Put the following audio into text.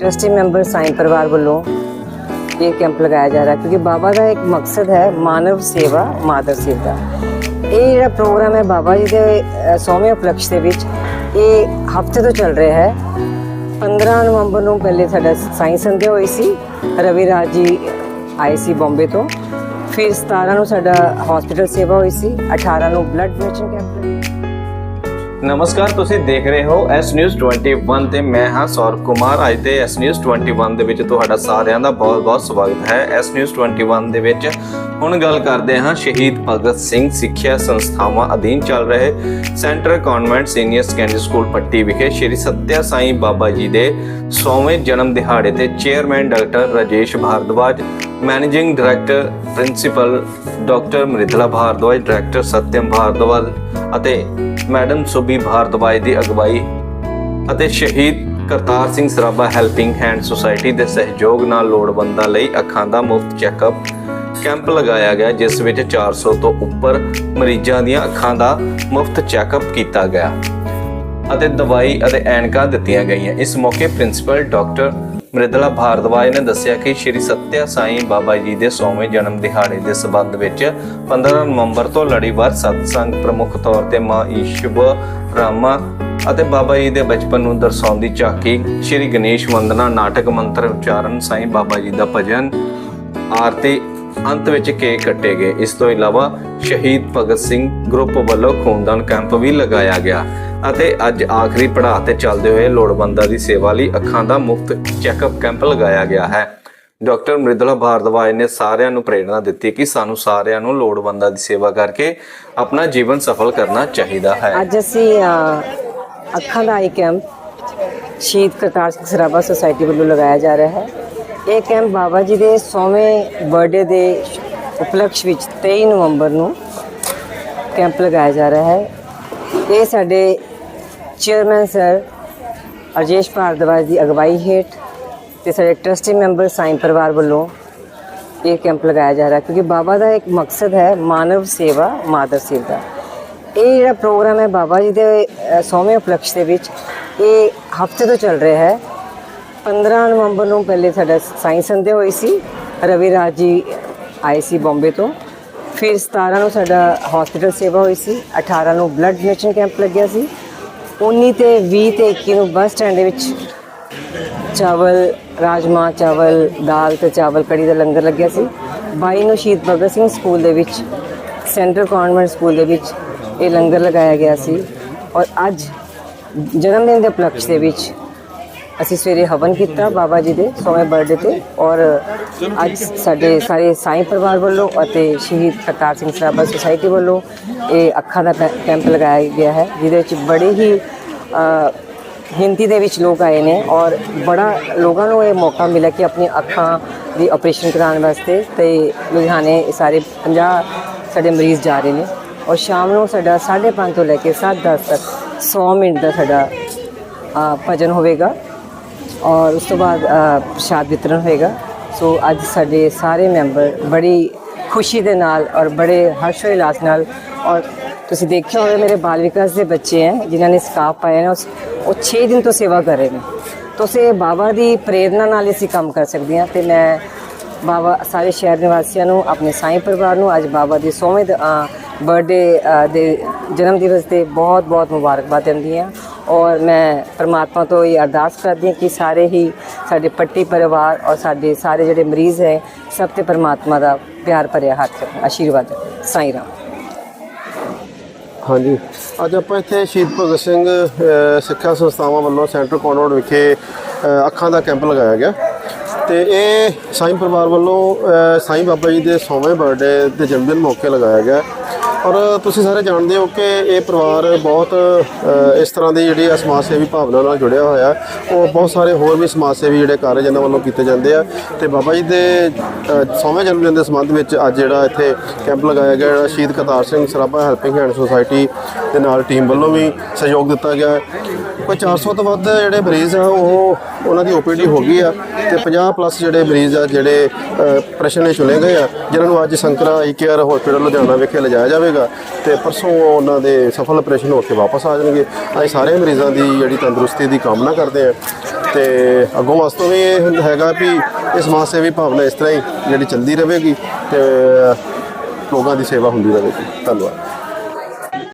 Trustee member ਸਾਈਂ ਪਰਿਵਾਰ ਵੱਲੋਂ ਇਹ ਕੈਂਪ ਲਗਾਇਆ ਜਾ ਰਿਹਾ ਕਿਉਂਕਿ ਬਾਬਾ ਦਾ ਇੱਕ ਮਕਸਦ ਹੈ ਮਾਨਵ ਸੇਵਾ ਮਾਦਰ ਸੇਵਾ। ਇਹ ਜਿਹੜਾ ਪ੍ਰੋਗਰਾਮ ਹੈ ਬਾਬਾ ਜੀ ਦੇ ਅ, ਸੌਵੇਂ ਉਪਲਕਸ਼ ਦੇ ਵਿੱਚ ਇਹ ਹਫ਼ਤੇ ਤੋਂ ਚੱਲ ਰਿਹਾ ਹੈ। 15 ਨਵੰਬਰ ਨੂੰ ਪਹਿਲੇ ਸਾਡਾ ਸਾਈਂ ਸੰਧਿਆ ਹੋਈ ਸੀ ਰਵੀ ਰਾਜ ਜੀ ਆਏ ਸੀ ਬੰਬੇ ਤੋਂ। ਫਿਰ 17 ਨੂੰ ਸਾਡਾ ਹਸਪੀਟਲ ਸੇਵਾ ਹੋਈ ਸੀ 18 ਨੂੰ ਬਲੱਡ ਡੋਨੇਸ਼ਨ ਕੈਂਪ ਲੱਗਿਆ ਨਮਸਕਾਰ, ਤੁਸੀਂ ਦੇਖ ਰਹੇ ਹੋ ਐਸ ਨਿਊਜ਼ 21 ਤੇ ਮੈਂ ਹਾਂ ਸੌਰਵ ਕੁਮਾਰ। ਅੱਜ ਦੇ ਐਸ ਨਿਊਜ਼ 21 ਦੇ ਵਿੱਚ ਤੁਹਾਡਾ ਸਾਰਿਆਂ ਦਾ ਬਹੁਤ-ਬਹੁਤ ਸਵਾਗਤ ਹੈ। ਐਸ ਨਿਊਜ਼ 21 ਦੇ ਵਿੱਚ ਹੁਣ ਗੱਲ ਕਰਦੇ ਹਾਂ ਸ਼ਹੀਦ ਭਗਤ ਸਿੰਘ ਸਿੱਖਿਆ ਸੰਸਥਾਵਾਂ ਅਧੀਨ ਚੱਲ ਰਹੇ centre convent senior secondary school Patti ਵਿਖੇ ਸ਼੍ਰੀ ਸਤਿਆ ਸਾਈਂ ਬਾਬਾ ਜੀ ਦੇ 100ਵੇਂ ਜਨਮ ਦਿਹਾੜੇ ਤੇ chairman doctor Rajesh Bhardwaj, managing director principal doctor Mridula Bhardwaj, director Satyam Bhardwaj ਅਤੇ ਮੈਡਮ ਸੁਬੀ ਭਾਰਦਵਾਜ ਦੀ ਅਗਵਾਈ ਅਤੇ ਸ਼ਹੀਦ Kartar Singh Sarabha helping hand society ਦੇ ਸਹਿਯੋਗ ਨਾਲ ਲੋੜਵੰਦਾਂ ਲਈ ਅੱਖਾਂ ਦਾ ਮੁਫਤ ਚੈੱਕਅਪ ਕੈਂਪ ਲਗਾਇਆ ਗਿਆ, ਜਿਸ ਵਿੱਚ 400 ਤੋਂ ਉੱਪਰ ਮਰੀਜ਼ਾਂ ਦੀਆਂ ਅੱਖਾਂ ਦਾ ਮੁਫਤ ਚੈੱਕਅਪ ਕੀਤਾ ਗਿਆ ਅਤੇ ਦਵਾਈ ਅਤੇ ਐਨਕਾਂ ਦਿੱਤੀਆਂ ਗਈਆਂ। ਇਸ ਮੌਕੇ ਪ੍ਰਿੰਸੀਪਲ ਡਾਕਟਰ ਮ੍ਰਿਦਲਾ ਭਾਰਦਵਾਜ ਨੇ ਦੱਸਿਆ ਕਿ ਸ਼੍ਰੀ ਸੱਤਿਆ ਸਾਈਂ ਬਾਬਾ ਜੀ ਦੇ 100ਵੇਂ ਜਨਮ ਦਿਹਾੜੇ ਦੇ ਸਬੰਧ ਵਿੱਚ 15 ਨਵੰਬਰ ਤੋਂ ਲੜੀਵਾਰ ਸਤਸੰਗ ਪ੍ਰਮੁੱਖ ਤੌਰ ਤੇ ਮਾਂ ਈਸ਼ਵ ਰਾਮਾ ਅਤੇ ਬਾਬਾ ਜੀ ਦੇ ਬਚਪਨ ਨੂੰ ਦਰਸਾਉਂਦੀ ਝਾਕੀ ਸ਼੍ਰੀ ਗਣੇਸ਼ ਵੰਦਨਾ ਨਾਟਕ ਮੰਤਰ ਉਚਾਰਨ ਸਾਈਂ ਬਾਬਾ ਜੀ ਦਾ ਭਜਨ ਆਰਤੀ ਅੰਤ ਵਿੱਚ ਕੇਕ ਕੱਟੇ ਗਏ। ਇਸ ਤੋਂ ਇਲਾਵਾ ਸ਼ਹੀਦ ਭਗਤ ਸਿੰਘ ਗਰੁੱਪ ਵੱਲੋਂ ਖੂਨਦਾਨ ਕੈਂਪ ਵੀ ਲਗਾਇਆ ਗਿਆ ਅਤੇ ਅੱਜ ਆਖਰੀ ਪੜਾਅ ਤੇ ਚੱਲਦੇ ਹੋਏ ਲੋੜਵੰਦਾਂ ਦੀ ਸੇਵਾ ਲਈ ਅੱਖਾਂ ਦਾ ਮੁਫਤ ਚੈੱਕਅਪ ਕੈਂਪ ਲਗਾਇਆ ਗਿਆ ਹੈ। ਡਾਕਟਰ ਮ੍ਰਿਦਲਾ ਭਾਰਦਵਾਜ ਨੇ ਸਾਰਿਆਂ ਨੂੰ ਪ੍ਰੇਰਣਾ ਦਿੱਤੀ ਕਿ ਸਾਨੂੰ ਸਾਰਿਆਂ ਨੂੰ ਲੋੜਵੰਦਾਂ ਦੀ ਸੇਵਾ ਕਰਕੇ ਆਪਣਾ ਜੀਵਨ ਸਫਲ ਕਰਨਾ ਚਾਹੀਦਾ ਹੈ। ਅੱਜ ਅਸੀਂ ਅੱਖਾਂ ਦਾ ਆਈ ਕੈਂਪ ਸ਼ਹੀਦ ਕਰਤਾਰ ਸਿੰਘ ਸਰਾਭਾ ਸੁਸਾਇਟੀ ਵੱਲੋਂ ਲਗਾਇਆ ਜਾ ਰਿਹਾ ਹੈ। ਇਹ ਕੈਂਪ ਬਾਬਾ ਜੀ ਦੇ 100ਵੇਂ ਬਰਥਡੇ ਦੇ ਉਪਲਕਸ਼ ਵਿੱਚ 23 ਨਵੰਬਰ ਨੂੰ ਕੈਂਪ ਲਗਾਇਆ ਜਾ ਰਿਹਾ ਹੈ। ਇਹ ਸਾਡੇ ਚੇਅਰਮੈਨ ਸਰ ਅਜੇਸ਼ ਭਾਰਦਵਾਜ ਦੀ ਅਗਵਾਈ ਹੇਠ ਤੇ ਸਾਡੇ ਟਰਸਟੀ ਮੈਂਬਰ ਸਾਈਂ ਪਰਿਵਾਰ ਵੱਲੋਂ ਇਹ ਕੈਂਪ ਲਗਾਇਆ ਜਾ ਰਿਹਾ ਕਿਉਂਕਿ ਬਾਬਾ ਦਾ ਇੱਕ ਮਕਸਦ ਹੈ ਮਾਨਵ ਸੇਵਾ ਮਾਦਰ ਸੇਵਾ। ਇਹ ਜਿਹੜਾ ਪ੍ਰੋਗਰਾਮ ਹੈ ਬਾਬਾ ਜੀ ਦੇ ਅ, ਸੌਵੇਂ ਉਪਲਕਸ਼ ਦੇ ਵਿੱਚ ਇਹ ਹਫ਼ਤੇ ਤੋਂ ਚੱਲ ਰਿਹਾ ਹੈ। 15 ਨਵੰਬਰ ਨੂੰ ਪਹਿਲੇ ਸਾਡਾ ਸਾਈਂ ਸੰਧਿਆ ਹੋਈ ਸੀ। ਰਵੀ ਰਾਜ ਜੀ ਆਏ ਸੀ ਬੰਬੇ ਤੋਂ। ਫਿਰ 17 ਨੂੰ ਸਾਡਾ ਹਸਪੀਟਲ ਸੇਵਾ ਹੋਈ ਸੀ। 18 ਨੂੰ ਬਲੱਡ ਡੋਨੇਸ਼ਨ ਕੈਂਪ ਲੱਗਿਆ ਸੀ। 19 ਤੇ 20 ਤੇ 21 ਨੂੰ ਬੱਸ ਸਟੈਂਡ ਦੇ ਵਿੱਚ ਚਾਵਲ, ਰਾਜਮਾ, ਚਾਵਲ, ਦਾਲ ਤੇ ਚਾਵਲ ਕੜੀ ਦਾ ਲੰਗਰ ਲੱਗਿਆ ਸੀ। 22 ਨੂੰ ਸ਼ਹੀਦ ਭਗਤ ਸਿੰਘ ਸਕੂਲ ਦੇ ਵਿੱਚ, ਸੈਂਟਰ ਕਨਵੈਂਟ ਸਕੂਲ ਦੇ ਵਿੱਚ ਇਹ ਲੰਗਰ ਲਗਾਇਆ ਗਿਆ ਸੀ। ਔਰ ਅੱਜ ਜਨਮ ਦਿਨ ਦੇ ਉਪਲਕਸ਼ ਦੇ ਵਿੱਚ ਅਸੀਂ ਸਵੇਰੇ ਹਵਨ ਕੀਤਾ ਬਾਬਾ ਜੀ ਦੇ 100ਵੇਂ ਬਰਥਡੇ ਤੇ ਔਰ ਅੱਜ ਸਾਡੇ ਸਾਰੇ ਸਾਈ ਪਰਿਵਾਰ ਵੱਲੋਂ ਅਤੇ ਸ਼ਹੀਦ ਕਰਤਾਰ ਸਿੰਘ ਸਰਾਭਾ ਸੁਸਾਇਟੀ ਵੱਲੋਂ ਇਹ ਅੱਖਾਂ ਦਾ ਕੈ- ਕੈਂਪ ਲਗਾਇਆ ਗਿਆ ਹੈ ਜਿਹਦੇ ਵਿੱਚ ਬੜੇ ਹੀ ਅ, ਹਿੰਦੀ ਦੇ ਵਿੱਚ ਲੋਕ ਆਏ ਨੇ ਔਰ ਬੜਾ ਲੋਕਾਂ ਨੂੰ ਇਹ ਮੌਕਾ ਮਿਲਿਆ ਕਿ ਆਪਣੀ ਅੱਖਾਂ ਦੀ ਆਪਰੇਸ਼ਨ ਕਰਾਉਣ ਵਾਸਤੇ ਤੇ ਲੁਧਿਆਣੇ ਸਾਰੇ 50 ਸਾਡੇ ਮਰੀਜ਼ ਜਾ ਰਹੇ ਨੇ ਔਰ ਸ਼ਾਮ ਨੂੰ ਸਾਡਾ 5:30 ਤੋਂ ਲੈ ਕੇ 7:10 ਤੱਕ 100 ਮਿੰਟ ਦਾ ਸਾਡਾ ਭਜਨ ਹੋਵੇਗਾ। ਔਰ ਉਸ ਤੋਂ ਬਾਅਦ ਪ੍ਰਸ਼ਾਦ ਵਿਤਰਨ ਹੋਏਗਾ। ਸੋ ਅੱਜ ਸਾਡੇ ਸਾਰੇ ਮੈਂਬਰ ਬੜੀ ਖੁਸ਼ੀ ਦੇ ਨਾਲ ਔਰ ਬੜੇ ਹਰਸ਼ੋ ਇਲਾਸ ਨਾਲ ਔਰ ਤੁਸੀਂ ਦੇਖਿਆ ਹੋਵੇ ਮੇਰੇ ਬਾਲ ਵਿਕਾਸ ਦੇ ਬੱਚੇ ਹੈ, ਜਿਨ੍ਹਾਂ ਨੇ ਸਕਾਫ ਪਾਇਆ ਨੇ, ਉਸ- ਉਹ 6 ਦਿਨ ਤੋਂ ਸੇਵਾ ਕਰ ਰਹੇ ਨੇ। ਤੁਸੀਂ ਬਾਬਾ ਦੀ ਪ੍ਰੇਰਣਾ ਨਾਲ ਹੀ ਅਸੀਂ ਕੰਮ ਕਰ ਸਕਦੇ ਹਾਂ ਤੇ ਮੈਂ ਬਾਬਾ, ਸਾਰੇ ਸ਼ਹਿਰ ਨਿਵਾਸੀਆਂ ਨੂੰ, ਆਪਣੇ ਸਾਈਂ ਪਰਿਵਾਰ ਨੂੰ ਅੱਜ ਬਾਬਾ ਦੀ 100ਵੇਂ ਬਰਥਡੇ ਦੇ ਜਨਮ ਦਿਵਸ ਤੇ ਬਹੁਤ ਬਹੁਤ ਮੁਬਾਰਕਬਾਦ ਦਿੰਦੀ ਹਾਂ। ਔਰ ਮੈਂ ਪਰਮਾਤਮਾ ਤੋਂ ਇਹ ਅਰਦਾਸ ਕਰਦੀ ਹਾਂ ਕਿ ਸਾਰੇ ਹੀ ਸਾਡੇ ਪੱਟੀ ਪਰਿਵਾਰ ਔਰ ਸਾਡੇ ਸਾਰੇ ਜਿਹੜੇ ਮਰੀਜ਼ ਹੈ ਸਭ ਤੇ ਪਰਮਾਤਮਾ ਦਾ ਪਿਆਰ ਭਰਿਆ ਹੱਥ ਆਸ਼ੀਰਵਾਦ। ਸਾਈਂ ਰਾਮ। ਹਾਂਜੀ। ਅੱਜ ਆਪਾਂ ਇੱਥੇ ਸ਼ਹੀਦ ਭਗਤ ਸਿੰਘ ਸਿੱਖਿਆ ਸੰਸਥਾਵਾਂ ਵੱਲੋਂ ਸੈਂਟਰ ਕਨਵਰਟ ਵਿਖੇ ਅੱਖਾਂ ਦਾ ਕੈਂਪ ਲਗਾਇਆ ਗਿਆ। ਤੇ ਇਹ ਸਾਈਂ ਪਰਿਵਾਰ ਵੱਲੋਂ ਅ, ਸਾਈਂ ਬਾਬਾ ਜੀ ਦੇ 100ਵੇਂ ਬਰਥਡੇ ਦੇ ਜਨਮ ਦਿਨ ਮੌਕੇ ਲਗਾਇਆ ਗਿਆ। ਔਰ ਤੁਸੀਂ ਸਾਰੇ ਜਾਣਦੇ ਹੋ ਕਿ ਇਹ ਪਰਿਵਾਰ ਬਹੁਤ ਇਸ ਤਰ੍ਹਾਂ ਦੀ ਜਿਹੜੀ ਆ ਸਮਾਜ ਸੇਵੀ ਭਾਵਨਾ ਨਾਲ ਜੁੜਿਆ ਹੋਇਆ ਉਹ ਬਹੁਤ ਸਾਰੇ ਹੋਰ ਵੀ ਸਮਾਜ ਸੇਵੀ ਜਿਹੜੇ ਕਾਰਜ ਇਹਨਾਂ ਵੱਲੋਂ ਕੀਤੇ ਜਾਂਦੇ ਆ। ਤੇ ਬਾਬਾ ਜੀ ਦੇ 100ਵੇਂ ਜਨਮ ਦਿਨ ਦੇ ਸੰਬੰਧ ਵਿੱਚ ਅੱਜ ਜਿਹੜਾ ਇੱਥੇ ਕੈਂਪ ਲਗਾਇਆ ਗਿਆ, ਜਿਹੜਾ ਸ਼ਹੀਦ Kartar Singh Sarabha helping hand society ਦੇ ਨਾਲ ਟੀਮ ਵੱਲੋਂ ਵੀ ਸਹਿਯੋਗ ਦਿੱਤਾ ਗਿਆ। ਕੋਈ 400 ਤੋਂ ਵੱਧ ਜਿਹੜੇ ਮਰੀਜ਼ ਆ, ਉਹ ਉਹਨਾਂ ਦੀ ਓਪੀਡੀ ਹੋ ਗਈ ਆ ਤੇ 50 ਪਲੱਸ ਜਿਹੜੇ ਮਰੀਜ਼ ਆ, ਜਿਹੜੇ ਪ੍ਰਸ਼ਨ ਨੇ ਚੁਣੇ ਗਏ ਆ, ਜਿਨ੍ਹਾਂ ਨੂੰ ਅੱਜ Sankara eye care hospital Ludhiana ਵਿਖੇ ਲਿਜਾਇਆ ਜਾਵੇਗਾ ਤੇ ਪਰਸੋਂ ਉਹਨਾਂ ਦੇ ਸਫਲ ਆਪਰੇਸ਼ਨ ਹੋ ਕੇ ਵਾਪਸ ਆ ਜਾਣਗੇ। ਅਸੀਂ ਸਾਰੇ ਮਰੀਜ਼ਾਂ ਦੀ ਜਿਹੜੀ ਤੰਦਰੁਸਤੀ ਦੀ ਕਾਮਨਾ ਕਰਦੇ ਆ ਤੇ ਅੱਗੋਂ ਵਾਸਤੇ ਵੀ ਇਹ ਹੈਗਾ ਵੀ ਇਹ ਸਮਾਜ ਸੇਵੀ ਭਾਵਨਾ ਇਸ ਤਰ੍ਹਾਂ ਹੀ ਜਿਹੜੀ ਚੱਲਦੀ ਰਹੇਗੀ ਤੇ ਲੋਕਾਂ ਦੀ ਸੇਵਾ ਹੁੰਦੀ ਰਹੇਗੀ। ਧੰਨਵਾਦ।